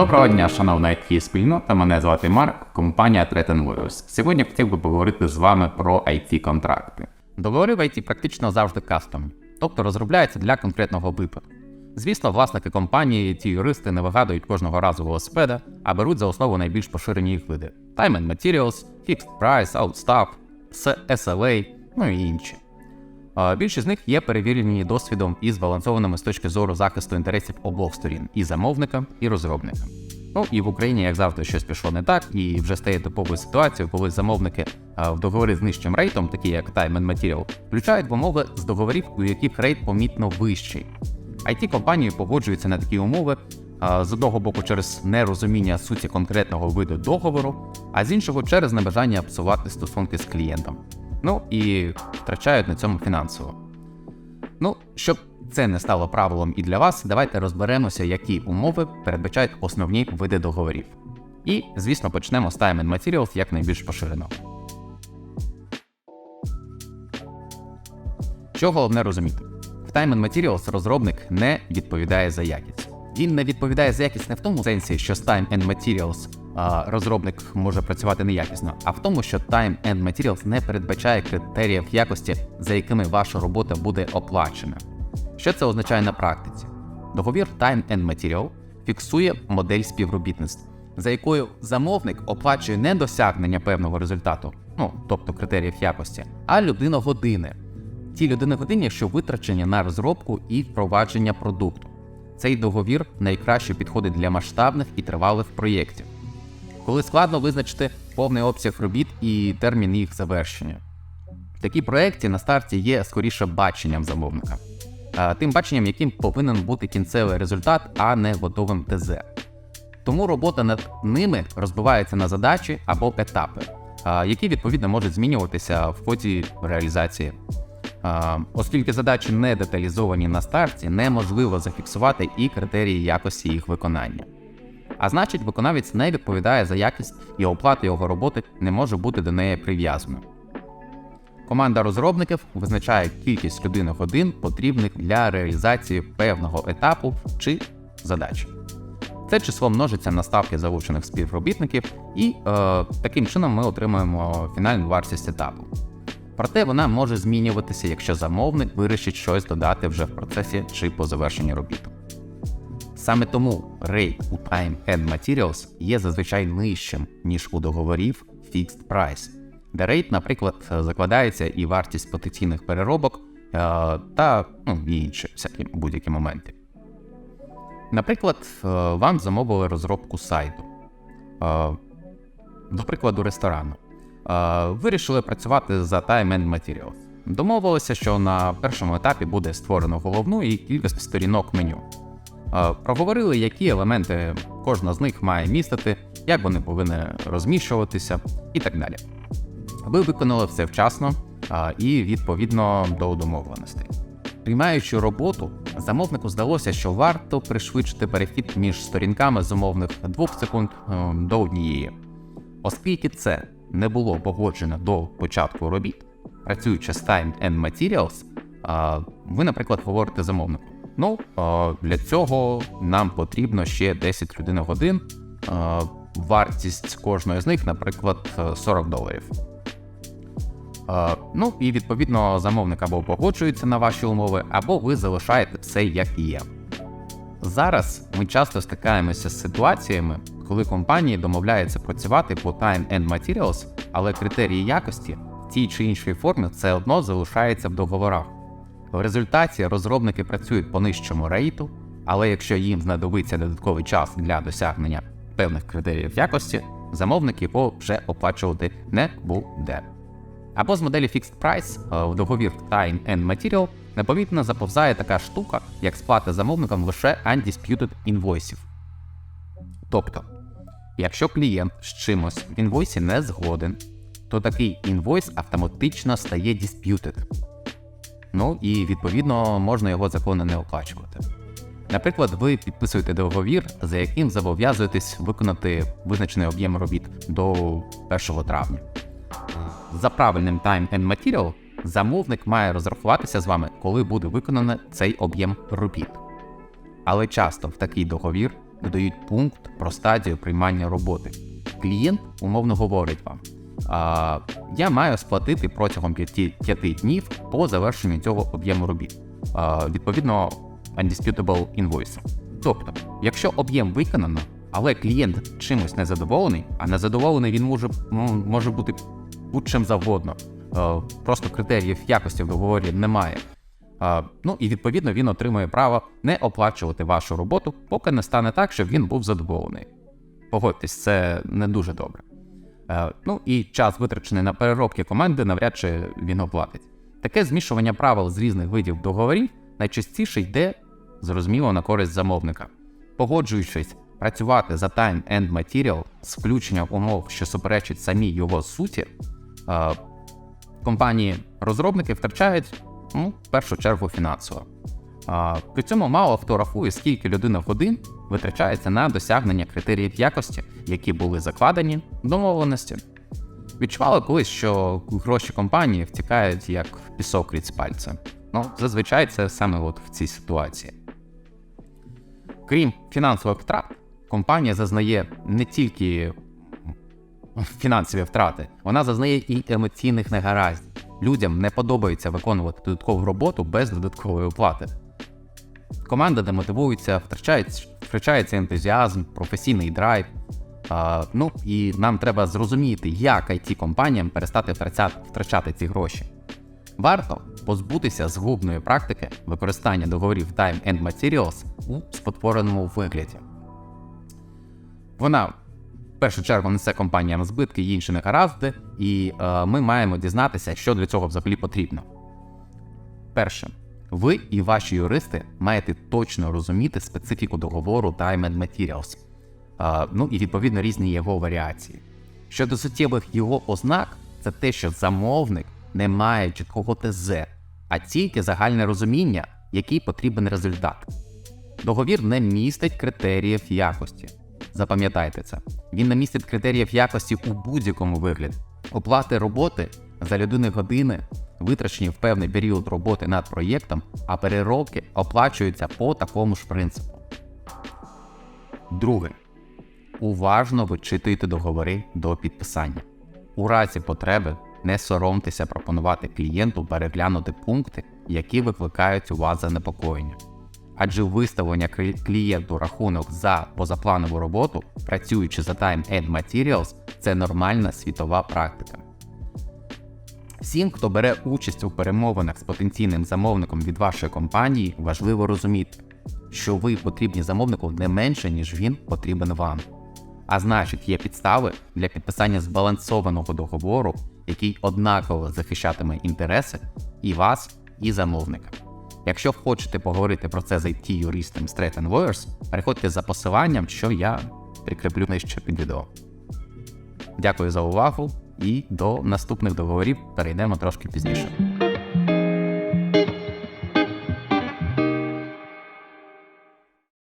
Доброго дня, шановна it спільнота. Мене звати Марк, компанія Threaten Warriors. Сьогодні хотів би поговорити з вами про it контракти Договори в IT практично завжди кастомні, тобто розробляються для конкретного випадку. Звісно, власники компанії, ті юристи не вигадують кожного разу велосипеда, а беруть за основу найбільш поширені їх види: Time and Materials, Fixed Price, Outstaff, SLA, ну і інші. Більшість з них є перевірені досвідом і збалансованими з точки зору захисту інтересів обох сторін і замовника, і розробника. Ну і в Україні, як завжди, щось пішло не так, і вже стає типовою ситуацією, коли замовники в договорі з нижчим рейтом, такі як Time and Material, включають вимоги з договорів, у яких рейт помітно вищий. it компанії погоджуються на такі умови з одного боку через нерозуміння суті конкретного виду договору, а з іншого через небажання псувати стосунки з клієнтом. Ну і втрачають на цьому фінансово. Ну, щоб це не стало правилом і для вас, давайте розберемося, які умови передбачають основні види договорів. І, звісно, почнемо з Time and Materials як найбільш поширено. Що головне розуміти? В Time and Materials розробник не відповідає за якість. Він не відповідає за якість не в тому сенсі, що з Time and Materials розробник може працювати неякісно, а в тому, що Time and Materials не передбачає критеріїв якості, за якими ваша робота буде оплачена. Що це означає на практиці? Договір Time and Material фіксує модель співробітництва, за якою замовник оплачує не досягнення певного результату, ну тобто критеріїв якості, а людиногодини. Ті людиногодини, що витрачені на розробку і впровадження продукту. Цей договір найкраще підходить для масштабних і тривалих проєктів, коли складно визначити повний обсяг робіт і термін їх завершення. Такі проекти на старті є скоріше баченням замовника, тим баченням, яким повинен бути кінцевий результат, а не готовим ТЗ. Тому робота над ними розбивається на задачі або етапи, які відповідно можуть змінюватися в ході реалізації. Оскільки задачі не деталізовані на старті, неможливо зафіксувати і критерії якості їх виконання. А значить, виконавець не відповідає за якість і оплата його роботи не може бути до неї прив'язаною. Команда розробників визначає кількість людини годин, потрібних для реалізації певного етапу чи задачі. Це число множиться на ставки залучених співробітників, і е, таким чином ми отримуємо фінальну вартість етапу. Проте вона може змінюватися, якщо замовник вирішить щось додати вже в процесі чи по завершенні робіт. Саме тому рейт у Time and Materials є зазвичай нижчим, ніж у договорів Fixed Price, де рейт, наприклад, закладається і вартість потенційних переробок е, та ну, і інші всякі будь-які моменти. Наприклад, е, вам замовили розробку сайту, е, до прикладу, ресторану. Вирішили працювати за Time and Materials. Домовилися, що на першому етапі буде створено головну і кілька сторінок меню. Проговорили, які елементи кожна з них має містити, як вони повинні розміщуватися і так далі. Ви виконали все вчасно і відповідно до домовленостей. Приймаючи роботу, замовнику здалося, що варто пришвидшити перехід між сторінками з умовних 2 секунд е, до однієї. Оскільки це не було погоджено до початку робіт, працюючи з Time and Materials, ви, наприклад, говорите замовнику: ну, для цього нам потрібно ще 10 людини вартість кожної з них, наприклад, 40 доларів. Е, Ну і відповідно замовник або погоджується на ваші умови, або ви залишаєте все як є. Зараз ми часто стикаємося з ситуаціями, коли компанії домовляються працювати по Time and Materials, але критерії якості в тій чи іншій формі все одно залишаються в договорах. В результаті розробники працюють по нижчому рейту, але якщо їм знадобиться додатковий час для досягнення певних критеріїв якості, замовник його вже оплачувати не буде. Або з моделі Fixed Price е, в договір Time and Material непомітно заповзає така штука, як сплата замовникам лише undisputed інвойсів. Тобто, якщо клієнт з чимось в інвойсі не згоден, то такий інвойс автоматично стає disputed. Ну і відповідно можна його законно не оплачувати. Наприклад, ви підписуєте договір, за яким зобов'язуєтесь виконати визначений об'єм робіт до 1 травня. За правильним Time and Material замовник має розрахуватися з вами, коли буде виконано цей об'єм робіт. Але часто в такий договір додають пункт про стадію приймання роботи. Клієнт умовно говорить вам: я маю сплатити протягом 5, 5 днів по завершенню цього об'єму робіт. Відповідно, undisputable invoice. Тобто, якщо об'єм виконано, але клієнт чимось незадоволений, а незадоволений він може, ну, може бути будь-чим завгодно. Просто критеріїв якості в договорі немає. Ну і відповідно він отримує право не оплачувати вашу роботу, поки не стане так, щоб він був задоволений. Погодьтесь, це не дуже добре. Е, Ну і час, витрачений на переробки команди, навряд чи він оплатить. Таке змішування правил з різних видів договорів найчастіше йде зрозуміло на користь замовника. Погоджуючись працювати за Time and Material з включенням умов, що суперечать самій його суті, е, компанії-розробники втрачають ну, в першу чергу фінансово. При цьому мало хто рахує, скільки людина годин витрачається на досягнення критеріїв якості, які були закладені в домовленості. Відчували колись, що гроші компанії втікають як пісок крізь пальця. Ну, зазвичай це саме от в цій ситуації. Крім фінансових втрат, компанія зазнає не тільки фінансові втрати, вона зазнає і емоційних негараздів. Людям не подобається виконувати додаткову роботу без додаткової оплати. Команда демотивується, втрачається, втрачається ентузіазм, професійний драйв. А, ну і нам треба зрозуміти, як it компаніям перестати втрачати, втрачати ці гроші. Варто позбутися згубної практики використання договорів Time and Materials у спотвореному вигляді. Вона в першу чергу несе компаніям збитки і інші негаразди, і е, ми маємо дізнатися, що для цього взагалі потрібно. Перше, ви і ваші юристи маєте точно розуміти специфіку договору and Materials, ну і відповідно різні його варіації. Щодо суттєвих його ознак, це те, що замовник не має чіткого ТЗ, а тільки загальне розуміння, який потрібен результат. Договір не містить критеріїв якості. Запам'ятайте це. Він не містить критеріїв якості у будь-якому вигляді. Оплати роботи за людини години, витрачені в певний період роботи над проєктом, а переробки оплачуються по такому ж принципу. Друге. Уважно вичитуйте договори до підписання. У разі потреби не соромтеся пропонувати клієнту переглянути пункти, які викликають у вас занепокоєння. Адже виставлення клієнту рахунок за позапланову роботу, працюючи за Time and Materials, це нормальна світова практика. Всім, хто бере участь у перемовинах з потенційним замовником від вашої компанії, важливо розуміти, що ви потрібні замовнику не менше, ніж він потрібен вам. А значить, є підстави для підписання збалансованого договору, який однаково захищатиме інтереси і вас, і замовника. Якщо хочете поговорити про це з IT-юристом Strait Lawyers, переходьте за посиланням, що я прикріплю нижче під відео. Дякую за увагу і до наступних договорів перейдемо трошки пізніше.